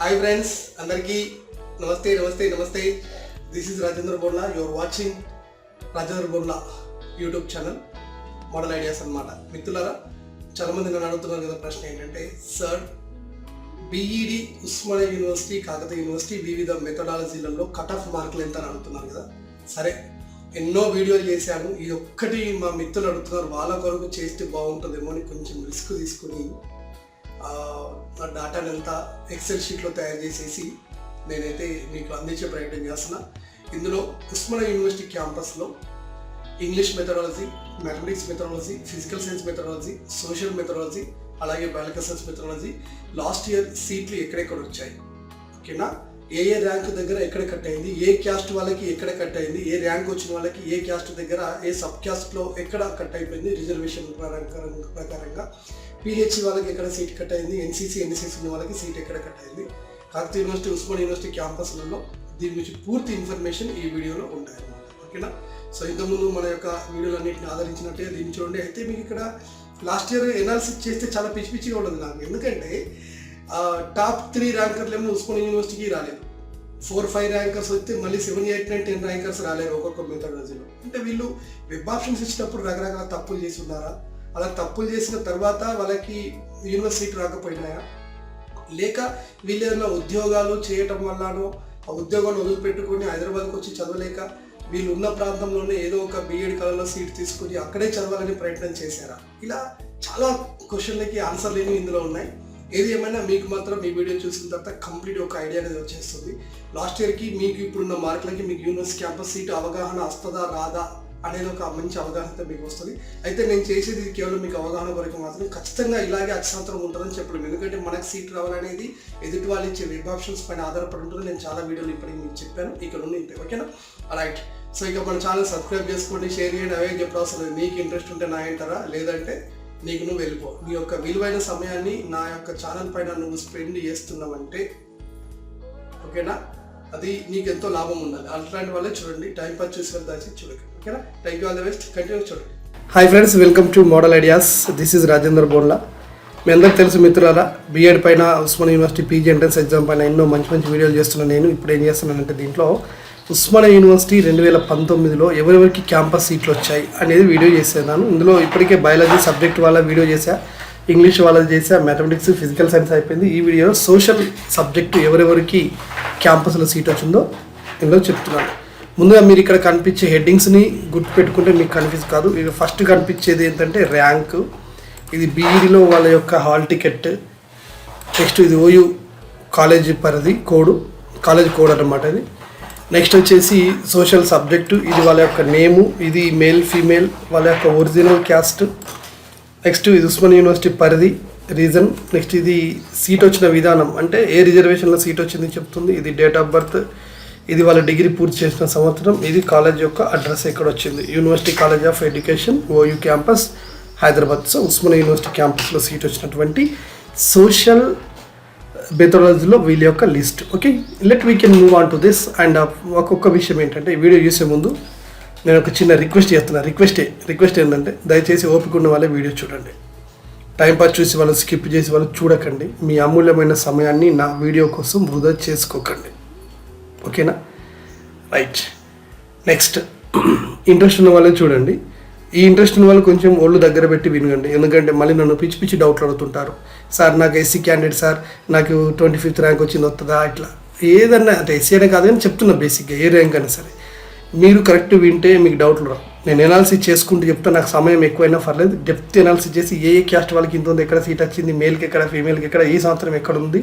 Hi friends అందరికీ నమస్తే నమస్తే నమస్తే. దిస్ ఇస్ రాజేంద్ర బోర్లా యువర్ వాచింగ్ రాజేంద్ర బోర్లా యూట్యూబ్ ఛానల్ మోడల్ ఐడియాస్ అనమాట మిత్రులారా చాలామంది నన్ను అడుగుతున్నారు కదా ప్రశ్న ఏంటంటే sir BEd Osmania university Kakatiya university వివిధ మెథడాలజీలలో కట్ ఆఫ్ మార్కులు ఎంత అని అడుగుతున్నారు కదా? సరే ఎన్నో వీడియోలు చేశాను. ఇది ఒక్కటి మా మిత్రులు అడుగుతున్నారు. వాళ్ళ కొరకు చేస్తే బాగుంటుందేమో అని కొంచెం రిస్క్ తీసుకుని ఆ డాటాని అంతా ఎక్సెల్ షీట్లో తయారు చేసేసి నేనైతే మీకు అందించే ప్రయత్నం చేస్తున్నా. ఇందులో ఉస్మానియా యూనివర్సిటీ క్యాంపస్లో English methodology mathematics methodology physical science methodology social methodology అలాగే biological science methodology last year సీట్లు ఎక్కడెక్కడ వచ్చాయి? ఓకేనా? ఏ ఏ ర్యాంక్ దగ్గర ఎక్కడ కట్ అయింది? ఏ క్యాస్ట్ వాళ్ళకి ఎక్కడ కట్ అయింది? ఏ ర్యాంక్ వచ్చిన వాళ్ళకి ఏ క్యాస్ట్ దగ్గర ఏ సబ్ క్యాస్ట్లో ఎక్కడ కట్ అయిపోయింది? రిజర్వేషన్ ప్రకారంగా పిహెచ్సి వాళ్ళకి ఎక్కడ సీట్ కట్ అయింది? ఎన్సీసీ ఎన్ఎస్ఎస్ ఉన్న వాళ్ళకి సీట్ ఎక్కడ కట్ అయింది? కాకతీయ యూనివర్సిటీ ఉస్మాన్ యూనివర్సిటీ క్యాంపస్లలో దీని గురించి పూర్తి ఇన్ఫర్మేషన్ ఈ వీడియోలో ఉంటాయి అన్నమాట. ఓకేనా? సో ఇంతకుముందు మన యొక్క వీడియోలన్నింటిని ఆదరించినట్టే దీన్ని చూడండి. అయితే మీకు ఇక్కడ లాస్ట్ ఇయర్ ఎనాలిసిస్ చేస్తే చాలా పిచ్చి పిచ్చిగా ఉండదు నాకు. ఎందుకంటే టాప్ త్రీ ర్యాంకర్లు ఏమో ఉస్మాన్ యూనివర్సిటీకి రాలేదు. ఫోర్ ఫైవ్ ర్యాంకర్స్ వస్తే మళ్ళీ seven eight nine ten rankers రాలేరు ఒక్కొక్క మెథడాలజీలో. అంటే వీళ్ళు వెబ్ ఆప్షన్స్ ఇచ్చినప్పుడు రకరకాల తప్పులు చేసి ఉన్నారా అలా తప్పులు చేసిన తర్వాత వాళ్ళకి యూనివర్సిటీ రాకపోయినాయా? లేక వీళ్ళు ఏదైనా ఉద్యోగాలు చేయటం వల్లనో ఆ ఉద్యోగాన్ని వదిలిపెట్టుకుని హైదరాబాద్కి వచ్చి చదవలేక వీళ్ళు ఉన్న ప్రాంతంలోనే ఏదో ఒక బీఎడ్ కళలో సీట్ తీసుకొని అక్కడే చదవాలని ప్రయత్నం చేశారా? ఇలా చాలా క్వశ్చన్లకి ఆన్సర్ లేని ఇందులో ఉన్నాయి. ఏది ఏమైనా మీకు మాత్రం మీ వీడియో చూసిన తర్వాత కంప్లీట్ ఒక ఐడియా అనేది వచ్చేస్తుంది. లాస్ట్ ఇయర్కి మీకు ఇప్పుడున్న మార్కులకి మీకు యూనివర్సిటీ క్యాంపస్ సీట్ అవగాహన వస్తుందా రాదా? అనేది ఒక మంచి అవగాహన మీకు వస్తుంది. అయితే నేను చేసేది కేవలం మీకు అవగాహన వరకు మాత్రం ఖచ్చితంగా ఇలాగే అక్షాంతరం ఉంటుందని చెప్పడం ఎందుకంటే మనకు సీట్ రావాలనేది ఎదుటి వాళ్ళు ఇచ్చే వెబ్ ఆప్షన్స్ పైన ఆధారపడి ఉంటుంది. నేను చాలా వీడియోలు ఇప్పటికి మీకు చెప్పాను. ఇక్కడ నుండి ఇంతే ఓకేనా? రైట్ సో ఇక మన ఛానల్ సబ్స్క్రైబ్ చేసుకోండి షేర్ చేయండి అవే చెప్పడం అవసరం మీకు ఇంట్రెస్ట్ ఉంటే నా ఏంటారా? లేదంటే నీకు నువ్వు వెళ్ళిపో. నీ యొక్క విలువైన సమయాన్ని నా యొక్క ఛానల్ పైన నువ్వు స్పెండ్ చేస్తున్నావంటే ఓకేనా? అది నీకు ఎంతో లాభం ఉండాలి. అట్లాంటి వాళ్ళే చూడండి. టైం పాస్ చూసి వెళ్తాచి చూడకండి. ఓకేనా? Thank you all the best continue చూడండి hi friends welcome to model ideas this is Rajendra Borla మీ అందరికి తెలుసు మిత్రులారా బీఎడ్ పైన Osman university PG entrance exam పైన ఎన్నో మంచి మంచి వీడియోలు చేస్తున్నాను నేను. ఇప్పుడు ఏం చేస్తున్నానంటే దీంట్లో ఉస్మానియా యూనివర్సిటీ రెండు వేల పంతొమ్మిదిలో ఎవరెవరికి క్యాంపస్ సీట్లు వచ్చాయి అనేది వీడియో చేసేదాను ఇందులో ఇప్పటికే బయాలజీ సబ్జెక్ట్ వాళ్ళ వీడియో చేశా ఇంగ్లీష్ వాళ్ళది చేసా మ్యాథమెటిక్స్ ఫిజికల్ సైన్స్ అయిపోయింది. ఈ వీడియోలో సోషల్ సబ్జెక్టు ఎవరెవరికి క్యాంపస్లో సీట్ వచ్చిందో ఇందులో చెప్తున్నాను. ముందుగా మీరు ఇక్కడ కనిపించే హెడ్డింగ్స్ని గుర్తుపెట్టుకుంటే మీకు కనిపిస్తుంది కాదు. ఇది ఫస్ట్ కనిపించేది ఏంటంటే ర్యాంక్ ఇది బీఈడిలో వాళ్ళ యొక్క హాల్ టికెట్ నెక్స్ట్ ఇది ఓయూ కాలేజీ పరిధి కోడ్ కాలేజ్ కోడ్ అనమాట ఇది. నెక్స్ట్ వచ్చేసి సోషల్ సబ్జెక్టు ఇది వాళ్ళ యొక్క నేము ఇది మేల్ ఫీమేల్ వాళ్ళ యొక్క ఒరిజినల్ క్యాస్ట్ నెక్స్ట్ ఇది ఉస్మాన్ యూనివర్సిటీ పరిధి రీజన్ నెక్స్ట్ ఇది సీట్ వచ్చిన విధానం. అంటే ఏ రిజర్వేషన్లో సీట్ వచ్చింది చెప్తుంది. ఇది డేట్ ఆఫ్ బర్త్ ఇది వాళ్ళ డిగ్రీ పూర్తి చేసిన సంవత్సరం. ఇది కాలేజ్ యొక్క అడ్రస్ ఎక్కడ వచ్చింది university college of education OU campus Hyderabad so Osmania university క్యాంపస్లో సీట్ వచ్చినటువంటి సోషల్ మెథడాలజీలో వీళ్ళ యొక్క list okay let we can move on to this and ఒక్కొక్క విషయం ఏంటంటే ఈ వీడియో చూసే ముందు నేను ఒక చిన్న రిక్వెస్ట్ చేస్తున్నా. రిక్వెస్ట్ రిక్వెస్ట్ ఏంటంటే దయచేసి ఓపిక ఉన్న వాళ్ళే వీడియో చూడండి. టైం పాస్ చూసి వాళ్ళు స్కిప్ చేసి వాళ్ళు చూడకండి. మీ అమూల్యమైన సమయాన్ని నా వీడియో కోసం వృధా చేసుకోకండి. ఓకేనా? రైట్. నెక్స్ట్ ఇంట్రెస్ట్ ఉన్న వాళ్ళే చూడండి. ఈ ఇంట్రెస్ట్ ఉన్న వాళ్ళు కొంచెం ఒళ్ళు దగ్గర పెట్టి వినగండి ఎందుకంటే మళ్ళీ నన్ను పిచ్చి పిచ్చి డౌట్లు అడుగుతుంటారు. సార్ నాకు ఎస్సీ క్యాండిడేట్ సార్ నాకు ట్వంటీ ఫిఫ్త్ ర్యాంక్ వచ్చింది వస్తుందా? ఇట్లా. ఏదన్నా అంటే ఎస్సీ అనే కాదు కానీ చెప్తున్నా బేసిక్గా ఏ ర్యాంక్ అయినా సరే. మీరు కరెక్ట్ వింటే మీకు డౌట్లు రావు. నేను ఎనాలిసిస్ చేసుకుంటూ చెప్తా నాకు సమయం ఎక్కువైనా పర్లేదు. డెప్త్ ఎనాలిసిస్ చేసి ఏ ఏ క్యాస్ట్ వాళ్ళకి ఇంత ఉంది ఎక్కడ సీట్ వచ్చింది మేల్కి ఎక్కడ ఫీమేల్కి ఎక్కడ ఏ సంవత్సరం ఎక్కడ ఉంది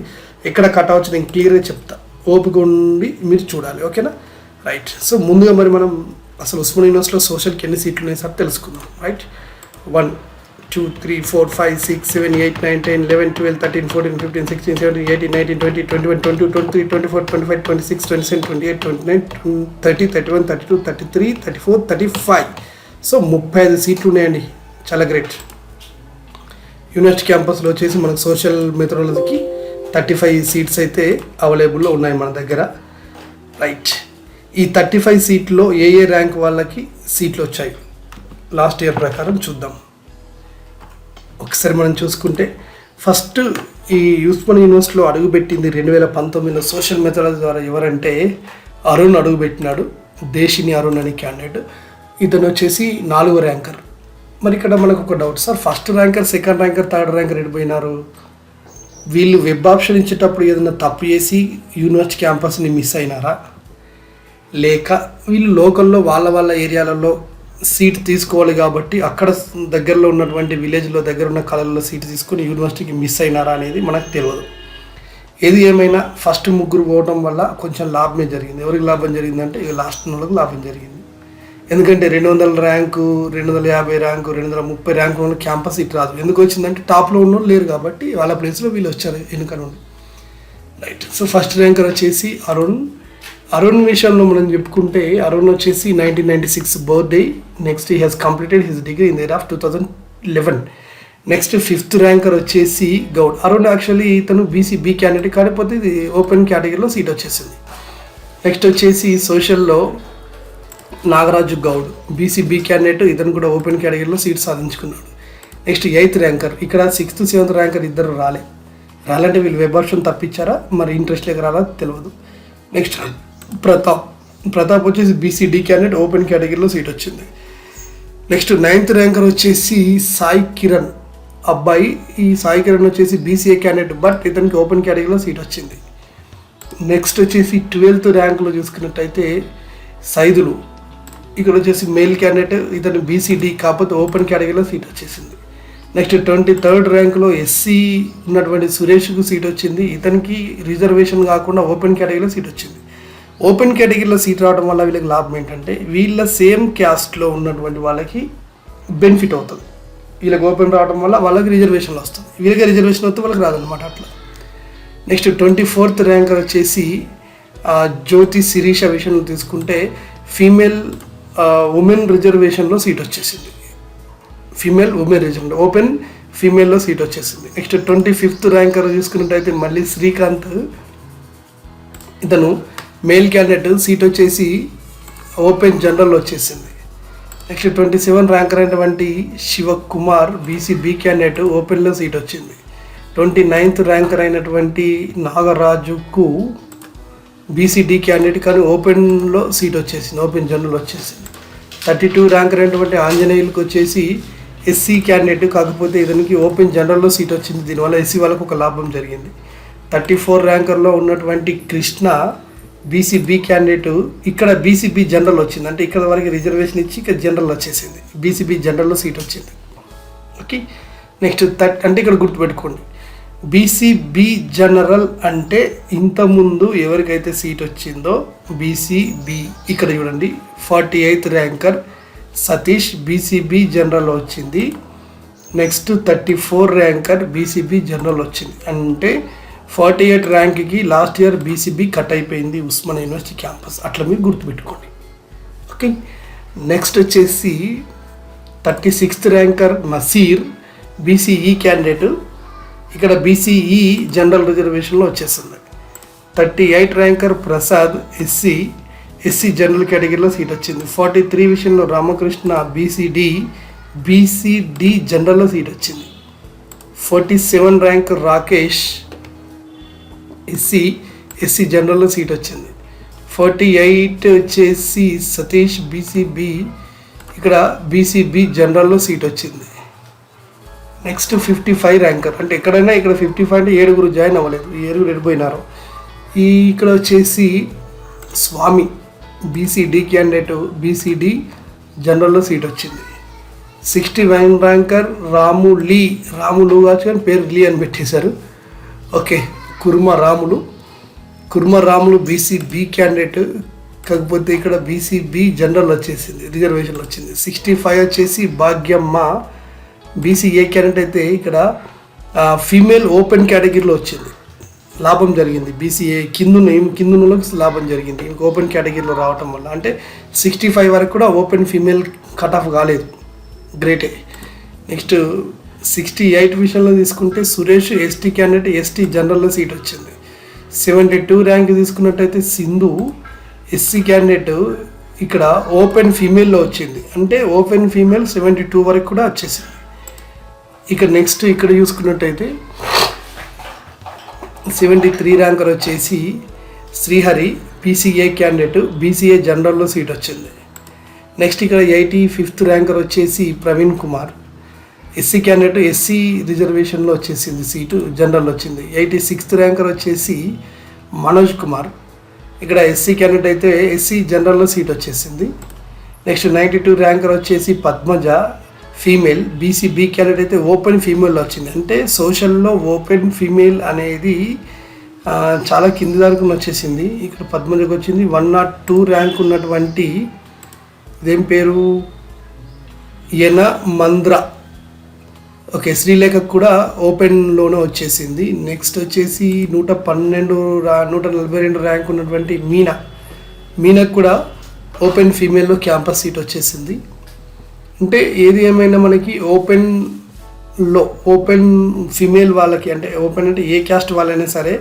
ఎక్కడ కట్ అవచ్చు నేను క్లియర్గా చెప్తా. ఓపిక ఉండి మీరు చూడాలి ఓకేనా? రైట్ సో ముందుగా మరి మనం అసలు ఉస్మాన్ యూనివర్సిటీలో సోషల్కి ఎన్ని సీట్లు ఉన్నాయి సార్ తెలుసుకుందాం right one two three four five six seven eight nine ten eleven twelve thirteen fourteen fifteen sixteen seventeen eighteen nineteen twenty twenty one twenty twenty three twenty four twenty five twenty six twenty seven twenty eight twenty nine thirty thirty one thirty two thirty three thirty four thirty five so ముప్పై ఐదు సీట్లు ఉన్నాయండి. చాలా great university క్యాంపస్లో వచ్చేసి మనకు social మెథడాలజీకి thirty five seats అయితే అవైలబుల్లో ఉన్నాయి మన దగ్గర. రైట్ ఈ థర్టీ ఫైవ్ సీట్లో ఏ ఏ ర్యాంక్ వాళ్ళకి సీట్లు వచ్చాయి? లాస్ట్ ఇయర్ ప్రకారం చూద్దాం. ఒకసారి మనం చూసుకుంటే ఫస్ట్ ఈ యూస్మన్ యూనివర్సిటీలో అడుగుపెట్టింది రెండు వేల పంతొమ్మిదిలో సోషల్ మెథడాలజీ ద్వారా ఎవరంటే అరుణ్ అడుగుపెట్టినాడు దేశిని అరుణ్ అని క్యాండిడేట్. ఇతను వచ్చేసి నాలుగో ర్యాంకర్. మరి ఇక్కడ మనకు ఒక doubt sir first ranker second ranker third ranker ఎడిపోయినారు వీళ్ళు వెబ్ ఆప్షన్ ఇచ్చేటప్పుడు ఏదైనా తప్పు చేసి యూనివర్సిటీ క్యాంపస్ని మిస్ అయినారా? లేక వీళ్ళు లోకల్లో వాళ్ళ వాళ్ళ ఏరియాలలో సీట్ తీసుకోవాలి కాబట్టి అక్కడ దగ్గరలో ఉన్నటువంటి విలేజ్లో దగ్గర ఉన్న కళల్లో సీట్ తీసుకొని యూనివర్సిటీకి మిస్ అయినారా అనేది మనకు తెలియదు ఏది ఏమైనా ఫస్ట్ ముగ్గురు పోవడం వల్ల కొంచెం లాభమే జరిగింది. ఎవరికి లాభం జరిగిందంటే ఇక లాస్ట్ వాళ్ళకి లాభం జరిగింది. ఎందుకంటే రెండు వందల ర్యాంకు రెండు వందల యాభై ర్యాంకు రెండు వందల ముప్పై ర్యాంకు ఉన్న క్యాంపస్ సీట్ రాదు. ఎందుకు వచ్చిందంటే టాప్లో ఉన్న వాళ్ళు లేరు కాబట్టి వాళ్ళ ప్లేస్లో వీళ్ళు వచ్చారు ఎన్నిక నుండి రైట్ సో ఫస్ట్ ర్యాంకర్ వచ్చేసి అరుణ్. అరుణ్ విషయంలో మనం చెప్పుకుంటే అరుణ్ వచ్చేసి nineteen ninety six birthday next he has completed his degree in year of two thousand eleven next fifth ranker వచ్చేసి గౌడ్. అరుణ్ యాక్చువల్లీ ఇతను బీసీ బీ క్యాండిడేట్ కాకపోతే ఇది ఓపెన్ కేటగిరీలో సీట్ వచ్చేసింది. నెక్స్ట్ వచ్చేసి సోషల్లో Nagaraju Goud BC B candidate ఇతను కూడా open కేటగిరీలో సీట్ సాధించుకున్నాడు. నెక్స్ట్ ఎయిత్ ర్యాంకర్ ఇక్కడ సిక్స్త్ సెవెంత్ ర్యాంకర్ ఇద్దరు రాలే. రాలంటే వీళ్ళు వెబ్ ఆప్షన్ తప్పించారా? మరి ఇంట్రెస్ట్ లేక రాలా? తెలియదు నెక్స్ట్ ప్రతాప్. ప్రతాప్ వచ్చేసి బీసీడీ క్యాండిడేట్ ఓపెన్ కేటగిరీలో సీట్ వచ్చింది. నెక్స్ట్ నైన్త్ ర్యాంకర్ వచ్చేసి సాయి కిరణ్. అబ్బాయి ఈ సాయి కిరణ్ వచ్చేసి బీసీఏ క్యాండిడేట్ బట్ ఇతనికి ఓపెన్ కేటగిరీలో సీట్ వచ్చింది. నెక్స్ట్ వచ్చేసి ట్వెల్త్ ర్యాంక్లో చూసుకున్నట్టయితే సైదులు. ఇక్కడ వచ్చేసి మేల్ క్యాండిడేట్ ఇతను బీసీడీ కాకపోతే ఓపెన్ కేటగిరీలో సీట్ వచ్చేసింది. నెక్స్ట్ ట్వంటీ థర్డ్ ర్యాంక్లో ఎస్సీ ఉన్నటువంటి సురేష్కు సీట్ వచ్చింది. ఇతనికి రిజర్వేషన్ కాకుండా ఓపెన్ కేటగిరీలో సీట్ వచ్చింది. ఓపెన్ కేటగిరీలో సీట్ రావడం వల్ల వీళ్ళకి లాభం ఏంటంటే వీళ్ళ సేమ్ క్యాస్ట్లో ఉన్నటువంటి వాళ్ళకి బెనిఫిట్ అవుతుంది. వీళ్ళకి ఓపెన్ రావడం వల్ల వాళ్ళకి రిజర్వేషన్లు వస్తుంది వీళ్ళకి రిజర్వేషన్ వస్తే వాళ్ళకి రాదనమాట అట్లా. నెక్స్ట్ ట్వంటీ ఫోర్త్ ర్యాంకర్ వచ్చేసి జ్యోతి శిరీష విషయంలో తీసుకుంటే ఫీమేల్ ఉమెన్ రిజర్వేషన్లో సీట్ వచ్చేసింది. ఫీమేల్ ఉమెన్ రిజర్వేషన్ ఓపెన్ ఫీమేల్లో సీట్ వచ్చేసింది. నెక్స్ట్ ట్వంటీ ఫిఫ్త్ ర్యాంకర్ చూసుకున్నట్టయితే మళ్ళీ శ్రీకాంత్ ఇతను మేల్ క్యాండిడేట్ సీట్ వచ్చేసి ఓపెన్ జనరల్ వచ్చేసింది. నెక్స్ట్ ట్వంటీ సెవెన్ ర్యాంకర్ అయినటువంటి శివకుమార్ బీసీ బీ క్యాండిడేట్ ఓపెన్లో సీట్ వచ్చింది. ట్వంటీ నైన్త్ ర్యాంకర్ అయినటువంటి నాగరాజుకు బీసీడీ క్యాండిడేట్ కానీ ఓపెన్లో సీట్ వచ్చేసింది ఓపెన్ జనరల్ వచ్చేసింది. థర్టీ టూ ర్యాంక్ అయినటువంటి ఆంజనేయులకు వచ్చేసి ఎస్సీ క్యాండిడేట్ కాకపోతే ఇతనికి ఓపెన్ జనరల్లో సీట్ వచ్చింది. దీనివల్ల ఎస్సీ వాళ్ళకు ఒక లాభం జరిగింది. థర్టీ ఫోర్ ర్యాంకర్లో ఉన్నటువంటి కృష్ణ బీసీబీ క్యాండిడేట్ ఇక్కడ బీసీబీ జనరల్ వచ్చింది. అంటే ఇక్కడ వరకు రిజర్వేషన్ ఇచ్చి ఇక్కడ జనరల్ వచ్చేసింది. బీసీబీ జనరల్లో సీట్ వచ్చింది. ఓకే నెక్స్ట్ థర్ట్ అంటే ఇక్కడ గుర్తుపెట్టుకోండి. బీసీబీ జనరల్ అంటే ఇంతకుముందు ఎవరికైతే సీట్ వచ్చిందో బీసీబీ ఇక్కడ చూడండి forty eighth ranker Satish BCB general వచ్చింది. Next thirty four ranker BCB general వచ్చింది. అంటే ఫార్టీ ఎయిట్ ర్యాంక్కి లాస్ట్ ఇయర్ బీసీబీ కట్ అయిపోయింది ఉస్మాన్ యూనివర్సిటీ క్యాంపస్. అట్లా మీరు గుర్తుపెట్టుకోండి. ఓకే? నెక్స్ట్ వచ్చేసి thirty sixth ranker Nasir BCE candidate ఇక్కడ బీసీఈ జనరల్ రిజర్వేషన్లో వచ్చేస్తుంది. Thirty eight ranker Prasad SC SC general కేటగిరీలో సీట్ వచ్చింది. ఫార్టీ త్రీ విషయంలో రామకృష్ణ బీసీడి బీసీడి జనరల్లో సీట్ వచ్చింది. Forty seven rank Rakesh SC SC జనరల్లో seat వచ్చింది. ఫార్టీ ఎయిట్ వచ్చేసి సతీష్ బీసీబీ ఇక్కడ బీసీబీ జనరల్లో సీట్ వచ్చింది. Next fifty five ranker. అంటే ఎక్కడైనా ఇక్కడ ఫిఫ్టీ ఫైవ్ అంటే ఏడుగురు జాయిన్ అవ్వలేదు. ఏడుగురు వెళ్ళిపోయినారు. ఈ ఇక్కడ వచ్చేసి స్వామి బీసీడీ క్యాండిడేట్ బీసీడీ జనరల్లో సీట్ వచ్చింది. సిక్స్టీ నైన్ ర్యాంకర్ రాము లీ. రాములు కావచ్చు కానీ పేరు లీ అని పెట్టేశారు. Okay Kurma Ramulu. Kurma Ramulu BC B candidate కాకపోతే ఇక్కడ బీసీబి జనరల్ వచ్చేసింది రిజర్వేషన్ వచ్చింది. సిక్స్టీ ఫైవ్ వచ్చేసి భాగ్యమ్మ. బీసీఏ ఏ అయితే ఇక్కడ ఫీమేల్ ఓపెన్ కేటగిరీలో వచ్చింది. లాభం జరిగింది. బీసీఏ కిందున్న కిందున్నలకు లాభం జరిగింది. ఇంక ఓపెన్ కేటగిరీలో రావటం వల్ల. అంటే సిక్స్టీ ఫైవ్ వరకు కూడా ఓపెన్ ఫీమేల్ కట్ ఆఫ్ కాలేదు. గ్రేటే నెక్స్ట్ సిక్స్టీ ఎయిట్ విషయంలో తీసుకుంటే సురేష్ ఎస్టీ క్యాండిడేట్ ఎస్టీ జనరల్లో సీట్ వచ్చింది. సెవెంటీ టూ ర్యాంక్ తీసుకున్నట్టయితే సింధు ఎస్సీ క్యాండిడేట్ ఇక్కడ ఓపెన్ ఫీమేల్లో వచ్చింది. అంటే ఓపెన్ ఫీమేల్ సెవెంటీ టూ వరకు కూడా వచ్చేసింది. ఇక నెక్స్ట్ ఇక్కడ చూసుకున్నట్టయితే సెవెంటీ త్రీ ర్యాంకర్ వచ్చేసి శ్రీహరి పీసీఏ క్యాండిడేట్ బీసీఏ జనరల్లో సీట్ వచ్చింది. నెక్స్ట్ ఇక్కడ ఎయిటీ ఫిఫ్త్ ర్యాంకర్ వచ్చేసి Praveen Kumar SC candidate SC రిజర్వేషన్లో వచ్చేసింది సీటు జనరల్ వచ్చింది. ఎయిటీ సిక్స్త్ ర్యాంకర్ వచ్చేసి మనోజ్ కుమార్. ఇక్కడ ఎస్సీ క్యాండిడేట్ అయితే ఎస్సీ జనరల్లో సీట్ వచ్చేసింది. నెక్స్ట్ నైంటీ టూ ర్యాంకర్ వచ్చేసి Padmaja female BC B candidate అయితే ఓపెన్ ఫీమేల్ వచ్చింది. అంటే సోషల్లో ఓపెన్ ఫీమేల్ అనేది చాలా కింది దానికి వచ్చేసింది. ఇక్కడ పద్మజకు వచ్చింది. వన్ నాట్ టూ ర్యాంక్ ఉన్నటువంటి ఇదేం పేరు? యన మంద్ర. ఓకే శ్రీలేఖ కూడా ఓపెన్లోనే వచ్చేసింది. నెక్స్ట్ వచ్చేసి నూట పన్నెండు రా నూట నలభై రెండు ర్యాంక్ ఉన్నటువంటి మీనా. మీనాకు కూడా ఓపెన్ ఫీమేల్లో క్యాంపస్ సీట్ వచ్చేసింది. అంటే ఏది ఏమైనా మనకి ఓపెన్లో ఓపెన్ ఫిమేల్ వాళ్ళకి అంటే ఓపెన్ అంటే ఏ క్యాస్ట్ వాళ్ళైనా సరే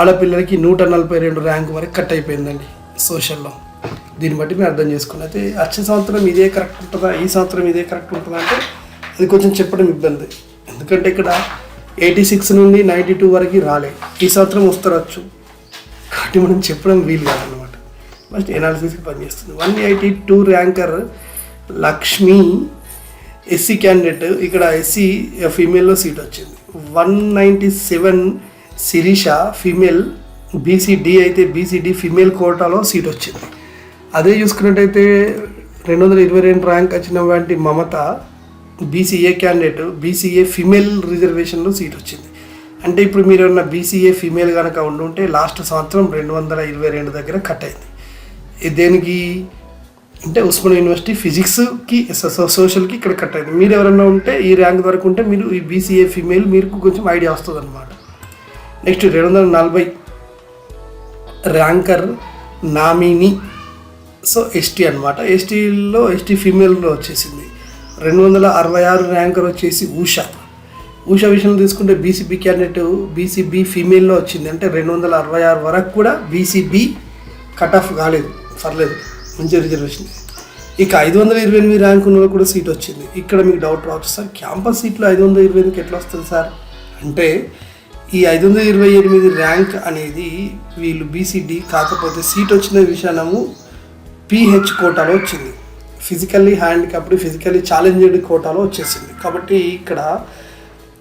ఆడపిల్లలకి నూట నలభై రెండు ర్యాంక్ వరకు కట్ అయిపోయిందండి సోషల్లో దీన్ని బట్టి మేము అర్థం చేసుకుని అయితే వచ్చే సంవత్సరం ఇదే కరెక్ట్ ఉంటుందా? ఈ సంవత్సరం ఇదే కరెక్ట్ ఉంటుందా అంటే అది కొంచెం చెప్పడం ఇబ్బంది. ఎందుకంటే ఇక్కడ ఎయిటీ సిక్స్ నుండి నైంటీ టూ వరకు రాలే. ఈ సంవత్సరం వస్తారచ్చు. కాబట్టి మనం చెప్పడం వీలు కాదనమాట ఫస్ట్ ఎనాలిసిస్కి పనిచేస్తుంది. One eighty two ranker Lakshmi SC candidate ఇక్కడ ఎస్సీ ఫీమేల్లో సీట్ వచ్చింది. One ninety seven Sirisha female BCD అయితే బీసీడీ ఫీమేల్ కోటాలో సీట్ వచ్చింది. అదే చూసుకున్నట్టయితే రెండు వందల ఇరవై రెండు ర్యాంక్ వచ్చినటువంటి Mamata BCA candidate BCA female రిజర్వేషన్లో seat వచ్చింది. అంటే ఇప్పుడు మీరు ఉన్న బీసీఏ ఫీమేల్ కనుక ఉండుంటే లాస్ట్ సంవత్సరం రెండు వందల ఇరవై రెండు దగ్గర కట్ అయింది. దేనికి? అంటే ఉస్మాన్ యూనివర్సిటీ ఫిజిక్స్కి సోషల్కి ఇక్కడ కట్ అయింది. మీరు ఎవరైనా ఉంటే ఈ ర్యాంక్ వరకు ఉంటే మీరు ఈ బీసీఏ ఫీమేల్ మీకు కొంచెం ఐడియా వస్తుంది అనమాట నెక్స్ట్ రెండు వందల నలభై ర్యాంకర్ నామిని సో ఎస్టీ అనమాట ఎస్టీలో ఎస్టీ ఫీమేల్లో వచ్చేసింది. రెండు వందల అరవై ఆరు ర్యాంకర్ వచ్చేసి ఉషా ఉషా విషయంలో తీసుకుంటే బీసీబీ క్యాండిడేట్ బీసీబీ ఫీమేల్లో వచ్చింది. అంటే రెండు వందల అరవై ఆరు వరకు కూడా బీసీబీ కట్ ఆఫ్ కాలేదు పర్లేదు. మంచి రిజర్వేషన్ ఇక ఐదు వందల ఇరవై ఎనిమిది ర్యాంక్ ఉన్న వాళ్ళకి కూడా సీట్ వచ్చింది. ఇక్కడ మీకు డౌట్ రావచ్చు సార్ క్యాంపస్ సీట్లో ఐదు వందల ఇరవై ఎనిమిదికి ఎట్లా వస్తుంది సార్ అంటే ఈ ఐదు వందల ఇరవై ఎనిమిది ర్యాంక్ అనేది వీళ్ళు బీసీడీ కాకపోతే సీట్ వచ్చిన విషయము పిహెచ్ కోటాలో వచ్చింది. ఫిజికల్లీ హ్యాండిక్యాప్డ్ ఫిజికల్లీ ఛాలెంజ్డ్ కోటాలో వచ్చేసింది. కాబట్టి ఇక్కడ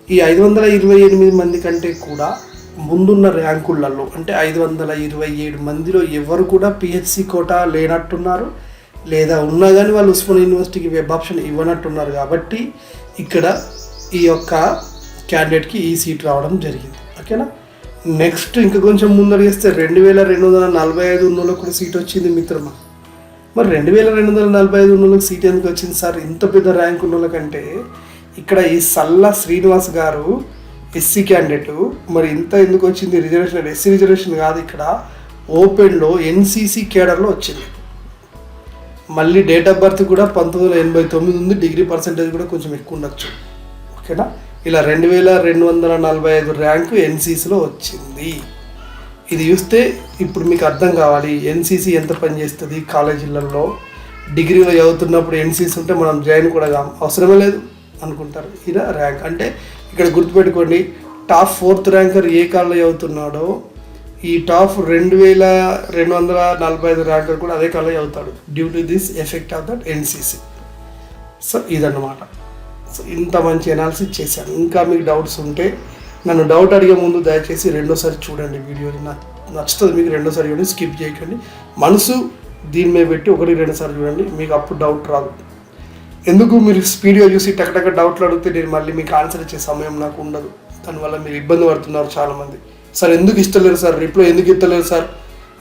ఈ ఐదు వందల ఇరవై ఎనిమిది మంది కంటే కూడా ముందున్న ర్యాంకులలో అంటే ఐదు వందల ఇరవై ఏడు మందిలో ఎవరు కూడా పిహెచ్సి కోటా లేనట్టున్నారు. లేదా ఉన్నా కానీ వాళ్ళు ఉస్మాన్ యూనివర్సిటీకి వెబ్ ఆప్షన్ ఇవ్వనట్టున్నారు కాబట్టి ఇక్కడ ఈ యొక్క క్యాండిడేట్కి ఈ సీట్ రావడం జరిగింది. ఓకేనా? నెక్స్ట్ ఇంకా కొంచెం ముందడిగేస్తే రెండు వేల రెండు వందల నలభై ఐదు ఉన్నోళ్ళకి కూడా సీట్ వచ్చింది మిత్రమా? మరి రెండు వేల రెండు వందల నలభై ఐదు ఉన్నోళ్ళకి సీట్ ఎందుకు వచ్చింది సార్? ఇంత పెద్ద ర్యాంక్ ఉన్న వాళ్ళకంటే ఇక్కడ ఈ సల్లా శ్రీనివాస్ గారు ఎస్సీ క్యాండిడేట్ మరి ఇంత ఎందుకు వచ్చింది రిజర్వేషన్ ఎస్సీ రిజర్వేషన్ కాదు ఇక్కడ. ఓపెన్లో ఎన్సీసీ కేడర్లో వచ్చింది. మళ్ళీ డేట్ ఆఫ్ బర్త్ కూడా పంతొమ్మిది వందల ఎనభై తొమ్మిది ఉంది. డిగ్రీ పర్సంటేజ్ కూడా కొంచెం ఎక్కువ ఉండొచ్చు. ఓకేనా ఇలా రెండు వేల రెండు వందల నలభై ఐదు ర్యాంకు ఎన్సీసీలో వచ్చింది. ఇది చూస్తే ఇప్పుడు మీకు అర్థం కావాలి. ఎన్సీసీ ఎంత పనిచేస్తుంది కాలేజీలలో? డిగ్రీలో చదువుతున్నప్పుడు ఎన్సీసీ ఉంటే మనం జాయిన్ కూడా కాం అవసరమే లేదు అనుకుంటారు. ఇలా ర్యాంక్ అంటే ఇక్కడ గుర్తుపెట్టుకోండి టాప్ ఫోర్త్ ర్యాంకర్ ఏ కాలేజ్ అవుతున్నాడో ఈ టాప్ రెండు వేల రెండు వందల నలభై ఐదు ర్యాంకర్ కూడా అదే కాలేజ్ అవుతాడు due to this effect of that NCC so ఇదన్నమాట. సో ఇంత మంచి అనాలిసిస్ చేశాను. ఇంకా మీకు డౌట్స్ ఉంటే నన్ను డౌట్ అడిగే ముందు దయచేసి రెండోసారి చూడండి వీడియోని నాకు నచ్చుతుంది మీకు రెండోసారి చూడండి స్కిప్ చేయకండి. మనసు దీని మీద పెట్టి ఒకటి రెండోసారి చూడండి మీకు అప్పుడు డౌట్ రాదు. ఎందుకు మీరు స్పీడ్గా చూసి టకటక డౌట్లు అడిగితే నేను మళ్ళీ మీకు ఆన్సర్ ఇచ్చే సమయం నాకు ఉండదు. దానివల్ల మీరు ఇబ్బంది పడుతున్నారు చాలామంది. సార్ ఎందుకు ఇస్తలేరు సార్? రిప్లై ఎందుకు ఇస్తలేరు సార్?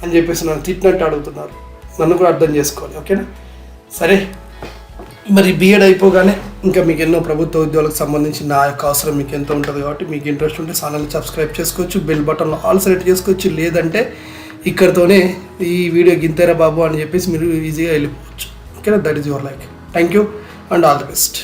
అని చెప్పేసి నన్ను తిట్టినట్టు అడుగుతున్నారు. నన్ను కూడా అర్థం చేసుకోవాలి ఓకేనా సరే. మరి బీఎడ్ అయిపోగానే ఇంకా మీకు ఎన్నో ప్రభుత్వ ఉద్యోగాలకు సంబంధించి నా యొక్క అవసరం మీకు ఎంత ఉంటుంది కాబట్టి మీకు ఇంట్రెస్ట్ ఉంటే ఛానల్ని సబ్స్క్రైబ్ చేసుకోవచ్చు బెల్ బటన్లో ఆల్ సెలెక్ట్ చేసుకోవచ్చు లేదంటే ఇక్కడతోనే ఈ వీడియో గింతేరా బాబు అని చెప్పేసి మీరు ఈజీగా వెళ్ళిపోవచ్చు. ఓకేనా that is your like thank you and all the best